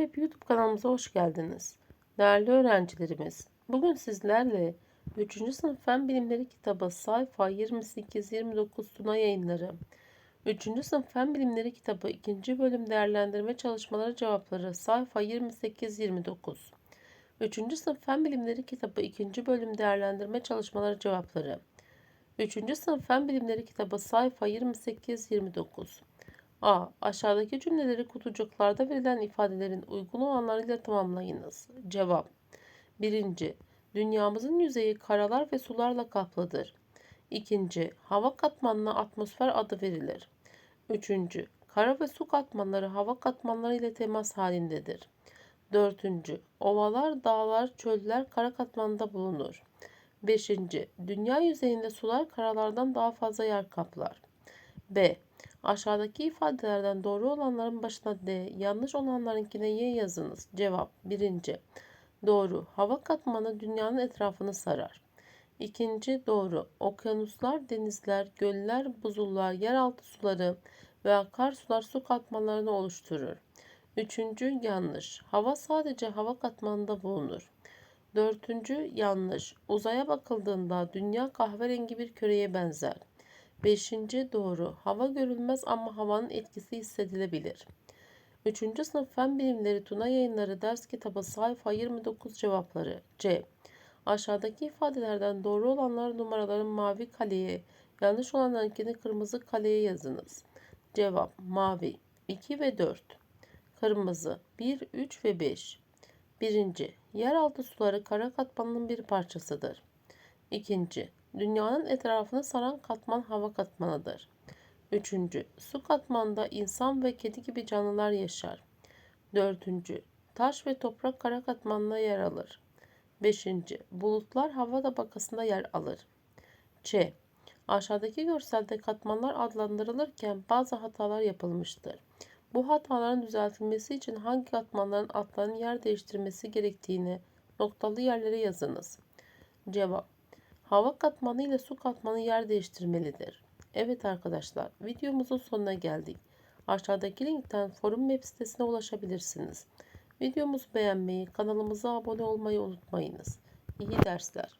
Map YouTube kanalımıza hoş geldiniz. Değerli öğrencilerimiz, bugün sizlerle 3. sınıf Fen Bilimleri kitabı sayfa 28-29 Tuna yayınları, 3. sınıf Fen Bilimleri kitabı 2. bölüm değerlendirme çalışmaları cevapları sayfa 28-29, 3. sınıf Fen Bilimleri kitabı 2. bölüm değerlendirme çalışmaları cevapları, 3. sınıf Fen Bilimleri kitabı sayfa 28-29, A. Aşağıdaki cümleleri kutucuklarda verilen ifadelerin uygun olanlarıyla tamamlayınız. Cevap 1. Dünyamızın yüzeyi karalar ve sularla kaplıdır. 2. Hava katmanına atmosfer adı verilir. 3. Kara ve su katmanları hava katmanları ile temas halindedir. 4. Ovalar, dağlar, çöller kara katmanında bulunur. 5. Dünya yüzeyinde sular karalardan daha fazla yer kaplar. B. Aşağıdaki ifadelerden doğru olanların başına D, yanlış olanlarınkine Y yazınız. Cevap 1. Doğru. Hava katmanı dünyanın etrafını sarar. 2. Doğru. Okyanuslar, denizler, göller, buzullar, yeraltı suları ve akarsular su katmanlarını oluşturur. 3. Yanlış. Hava sadece hava katmanında bulunur. 4. Yanlış. Uzaya bakıldığında dünya kahverengi bir küreye benzer. Beşinci doğru. Hava görülmez ama havanın etkisi hissedilebilir. Üçüncü sınıf fen bilimleri Tuna yayınları ders kitabı sayfa 29 cevapları. C. Aşağıdaki ifadelerden doğru olanlar numaraların mavi kaleye, yanlış olanlarınkini kırmızı kaleye yazınız. Cevap mavi 2 ve 4. Kırmızı 1, 3 ve 5. Birinci, yeraltı suları kara katmanının bir parçasıdır. İkinci, Dünyanın etrafını saran katman hava katmanıdır. Üçüncü, su katmanında insan ve kedi gibi canlılar yaşar. Dördüncü, taş ve toprak kara katmanına yer alır. Beşinci, bulutlar hava tabakasında yer alır. Ç. Aşağıdaki görselde katmanlar adlandırılırken bazı hatalar yapılmıştır. Bu hataların düzeltilmesi için hangi katmanların adlarının yer değiştirmesi gerektiğini noktalı yerlere yazınız. Cevap Hava katmanı ile su katmanı yer değiştirmelidir. Evet arkadaşlar videomuzun sonuna geldik. Aşağıdaki linkten forum web sitesine ulaşabilirsiniz. Videomuzu beğenmeyi, kanalımıza abone olmayı unutmayınız. İyi dersler.